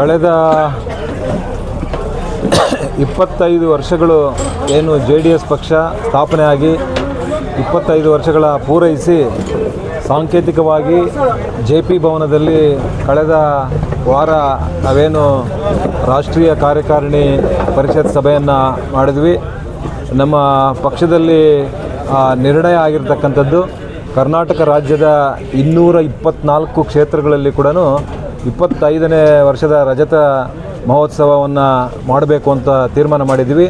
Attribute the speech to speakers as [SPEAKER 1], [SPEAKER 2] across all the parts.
[SPEAKER 1] ಕಳೆದ ಇಪ್ಪತ್ತೈದು ವರ್ಷಗಳು ಏನು ಜೆ ಡಿ ಎಸ್ ಪಕ್ಷ ಸ್ಥಾಪನೆಯಾಗಿ ಇಪ್ಪತ್ತೈದು ವರ್ಷಗಳ ಪೂರೈಸಿ ಸಾಂಕೇತಿಕವಾಗಿ ಜೆ ಪಿ ಭವನದಲ್ಲಿ ಕಳೆದ ವಾರ ನಾವೇನು ರಾಷ್ಟ್ರೀಯ ಕಾರ್ಯಕಾರಿಣಿ ಪರಿಷತ್ ಸಭೆಯನ್ನು ಮಾಡಿದ್ವಿ. ನಮ್ಮ ಪಕ್ಷದಲ್ಲಿ ನಿರ್ಣಯ ಆಗಿರ್ತಕ್ಕಂಥದ್ದು ಕರ್ನಾಟಕ ರಾಜ್ಯದ ಇನ್ನೂರ ಇಪ್ಪತ್ನಾಲ್ಕು ಕ್ಷೇತ್ರಗಳಲ್ಲಿ ಕೂಡ ಇಪ್ಪತ್ತೈದನೇ ವರ್ಷದ ರಜತ ಮಹೋತ್ಸವವನ್ನು ಮಾಡಬೇಕು ಅಂತ ತೀರ್ಮಾನ ಮಾಡಿದ್ವಿ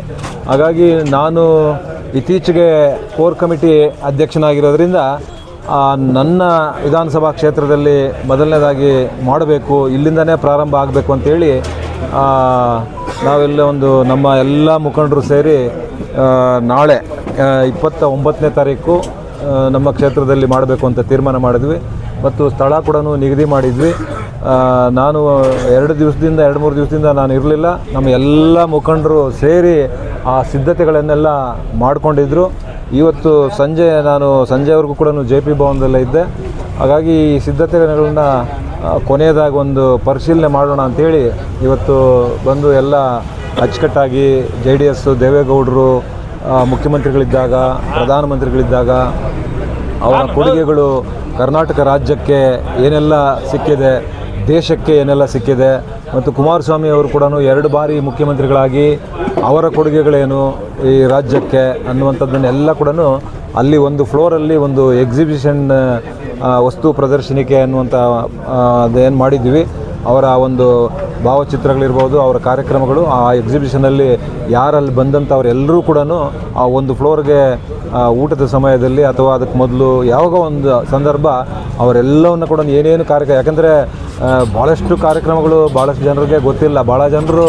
[SPEAKER 1] ಹಾಗಾಗಿ ನಾನು ಇತ್ತೀಚೆಗೆ ಕೋರ್ ಕಮಿಟಿ ಅಧ್ಯಕ್ಷನಾಗಿರೋದ್ರಿಂದ ನನ್ನ ವಿಧಾನಸಭಾ ಕ್ಷೇತ್ರದಲ್ಲಿ ಮೊದಲನೇದಾಗಿ ಮಾಡಬೇಕು, ಇಲ್ಲಿಂದನೇ ಪ್ರಾರಂಭ ಆಗಬೇಕು ಅಂತೇಳಿ ನಾವೆಲ್ಲ ಒಂದು ನಮ್ಮ ಎಲ್ಲ ಮುಖಂಡರು ಸೇರಿ ನಾಳೆ ಇಪ್ಪತ್ತ ಒಂಬತ್ತನೇ ತಾರೀಕು ನಮ್ಮ ಕ್ಷೇತ್ರದಲ್ಲಿ ಮಾಡಬೇಕು ಅಂತ ತೀರ್ಮಾನ ಮಾಡಿದ್ವಿ. ಮತ್ತು ಸ್ಥಳ ಕೂಡ ನಿಗದಿ ಮಾಡಿದ್ವಿ. ನಾನು ಎರಡು ದಿವಸದಿಂದ, ಎರಡು ಮೂರು ದಿವಸದಿಂದ ನಾನು ಇರಲಿಲ್ಲ. ನಮ್ಮ ಎಲ್ಲ ಮುಖಂಡರು ಸೇರಿ ಆ ಸಿದ್ಧತೆಗಳನ್ನೆಲ್ಲ ಮಾಡಿಕೊಂಡಿದ್ದರು ಇವತ್ತು ಸಂಜೆ ನಾನು, ಸಂಜೆವರೆಗೂ ಕೂಡ ಜೆ ಪಿ ಭವನದಲ್ಲೇ ಇದ್ದೆ. ಹಾಗಾಗಿ ಈ ಸಿದ್ಧತೆಗಳನ್ನ ಕೊನೆಯದಾಗಿ ಒಂದು ಪರಿಶೀಲನೆ ಮಾಡೋಣ ಅಂಥೇಳಿ ಇವತ್ತು ಬಂದು ಎಲ್ಲ ಅಚ್ಚುಕಟ್ಟಾಗಿ ಜೆ ಡಿ ಎಸ್, ದೇವೇಗೌಡರು ಮುಖ್ಯಮಂತ್ರಿಗಳಿದ್ದಾಗ, ಪ್ರಧಾನಮಂತ್ರಿಗಳಿದ್ದಾಗ, ಅವರ ಕೊಡುಗೆಗಳು ಕರ್ನಾಟಕ ರಾಜ್ಯಕ್ಕೆ ಏನೆಲ್ಲ ಸಿಕ್ಕಿದೆ ದೇಶಕ್ಕೆ ಏನೆಲ್ಲ ಸಿಕ್ಕಿದೆ ಮತ್ತು ಕುಮಾರಸ್ವಾಮಿ ಅವರು ಕೂಡ ಎರಡು ಬಾರಿ ಮುಖ್ಯಮಂತ್ರಿಗಳಾಗಿ ಅವರ ಕೊಡುಗೆಗಳೇನು ಈ ರಾಜ್ಯಕ್ಕೆ ಅನ್ನುವಂಥದ್ದನ್ನೆಲ್ಲ ಕೂಡ ಅಲ್ಲಿ ಒಂದು ಫ್ಲೋರಲ್ಲಿ ಒಂದು ಎಕ್ಸಿಬಿಷನ್ ವಸ್ತು ಪ್ರದರ್ಶನಿಕೆ ಅನ್ನುವಂಥ ಅದೇನು ಮಾಡಿದ್ವಿ ಅವರ ಒಂದು ಭಾವಚಿತ್ರಗಳಿರ್ಬೋದು, ಅವರ ಕಾರ್ಯಕ್ರಮಗಳು, ಆ ಎಕ್ಸಿಬಿಷನಲ್ಲಿ ಯಾರಲ್ಲಿ ಬಂದಂಥವರೆಲ್ಲರೂ ಕೂಡ ಆ ಒಂದು ಫ್ಲೋರ್ಗೆ ಊಟದ ಸಮಯದಲ್ಲಿ ಅಥವಾ ಅದಕ್ಕೆ ಮೊದಲು ಯಾವಾಗ ಒಂದು ಸಂದರ್ಭ ಅವರೆಲ್ಲವನ್ನು ಕೂಡ ಏನೇನು ಕಾರ್ಯಕ್ರಮ ಯಾಕಂದರೆ ಭಾಳಷ್ಟು ಕಾರ್ಯಕ್ರಮಗಳು ಭಾಳಷ್ಟು ಜನರಿಗೆ ಗೊತ್ತಿಲ್ಲ. ಭಾಳ ಜನರು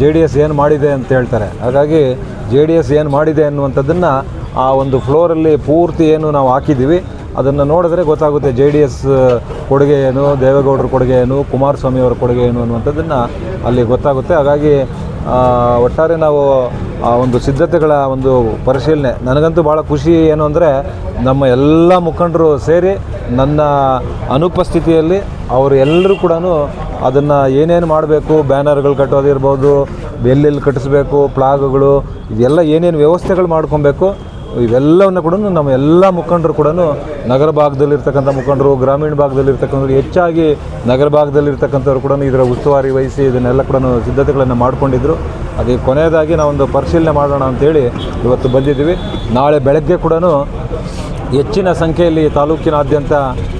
[SPEAKER 1] ಜೆ ಡಿ ಎಸ್ ಏನು ಮಾಡಿದೆ ಅಂತ ಹೇಳ್ತಾರೆ. ಹಾಗಾಗಿ ಜೆ ಡಿ ಎಸ್ ಏನು ಮಾಡಿದೆ ಅನ್ನುವಂಥದ್ದನ್ನು ಆ ಒಂದು ಫ್ಲೋರಲ್ಲಿ ಪೂರ್ತಿ ಏನು ನಾವು ಹಾಕಿದ್ದೀವಿ. ಅದನ್ನು ನೋಡಿದ್ರೆ ಗೊತ್ತಾಗುತ್ತೆ ಜೆ ಡಿ ಎಸ್ ಕೊಡುಗೆ ಏನು ದೇವೇಗೌಡರ ಕೊಡುಗೆ ಏನು ಕುಮಾರಸ್ವಾಮಿ ಅವರ ಕೊಡುಗೆ ಏನು ಅನ್ನುವಂಥದ್ದನ್ನು ಅಲ್ಲಿ ಗೊತ್ತಾಗುತ್ತೆ. ಹಾಗಾಗಿ ಒಟ್ಟಾರೆ ನಾವು, ಆ, ಒಂದು ಸಿದ್ಧತೆಗಳ ಒಂದು ಪರಿಶೀಲನೆ. ನನಗಂತೂ ಭಾಳ ಖುಷಿ ಏನು ಅಂದರೆ, ನಮ್ಮ ಎಲ್ಲ ಮುಖಂಡರು ಸೇರಿ ನನ್ನ ಅನುಪಸ್ಥಿತಿಯಲ್ಲಿ ಅವರು ಎಲ್ಲರೂ ಕೂಡ ಅದನ್ನು ಏನೇನು ಮಾಡಬೇಕು, ಬ್ಯಾನರ್ಗಳು ಕಟ್ಟೋದಿರ್ಬೋದು, ಎಲ್ಲೆಲ್ಲಿ ಕಟ್ಟಿಸ್ಬೇಕು ಪ್ಲಾಗ್ಗಳು ಇದೆಲ್ಲ ಏನೇನು ವ್ಯವಸ್ಥೆಗಳು ಮಾಡ್ಕೊಬೇಕು ಇವೆಲ್ಲವನ್ನು ಕೂಡ ನಮ್ಮ ಎಲ್ಲ ಮುಖಂಡರು ಕೂಡ ನಗರ ಭಾಗದಲ್ಲಿರ್ತಕ್ಕಂಥ ಮುಖಂಡರು, ಗ್ರಾಮೀಣ ಭಾಗದಲ್ಲಿರ್ತಕ್ಕಂಥವ್ರು, ಹೆಚ್ಚಾಗಿ ನಗರ ಭಾಗದಲ್ಲಿರ್ತಕ್ಕಂಥವ್ರು ಕೂಡ ಇದರ ಉಸ್ತುವಾರಿ ವಹಿಸಿ ಇದನ್ನೆಲ್ಲ ಕೂಡ ಸಿದ್ಧತೆಗಳನ್ನು ಮಾಡಿಕೊಂಡಿದ್ರು. ಅದೇ ಕೊನೆಯದಾಗಿ ನಾವೊಂದು ಪರಿಶೀಲನೆ ಮಾಡೋಣ ಅಂತೇಳಿ ಇವತ್ತು ಬಂದಿದ್ದೀವಿ. ನಾಳೆ ಬೆಳಗ್ಗೆ ಕೂಡ ಹೆಚ್ಚಿನ ಸಂಖ್ಯೆಯಲ್ಲಿ ತಾಲೂಕಿನಾದ್ಯಂತ